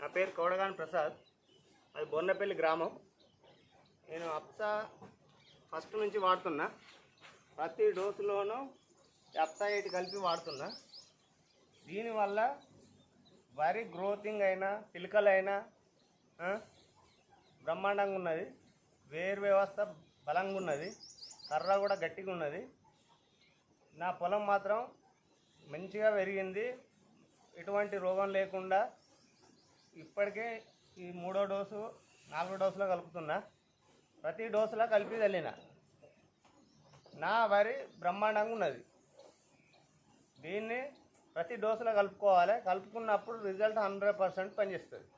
నా పేరు కౌడగాన్ ప్రసాద్. అది బొన్నపల్లి గ్రామం. నేను అప్సా ఫస్ట్ నుంచి వాడుతున్నా. ప్రతి డోసులోనూ అప్సా ఎయిట్ కలిపి వాడుతున్నా. దీనివల్ల వరి గ్రోతింగ్ అయినా పిలకలైనా బ్రహ్మాండంగా ఉన్నది. వేరు వ్యవస్థ బలంగా ఉన్నది. కర్ర కూడా గట్టిగా ఉన్నది. నా పొలం మాత్రం మంచిగా పెరిగింది. ఎటువంటి రోగం లేకుండా ఇప్పటికే ఈ మూడో డోసు నాలుగో డోసులో కలుపుతున్నా. ప్రతి డోసులో కలిపి తల్లిన. నా వరి బ్రహ్మాండంగా ఉన్నది. దీన్ని ప్రతి డోసులో కలుపుకోవాలి. కలుపుకున్నప్పుడు రిజల్ట్ హండ్రెడ్ పర్సెంట్ పనిచేస్తుంది.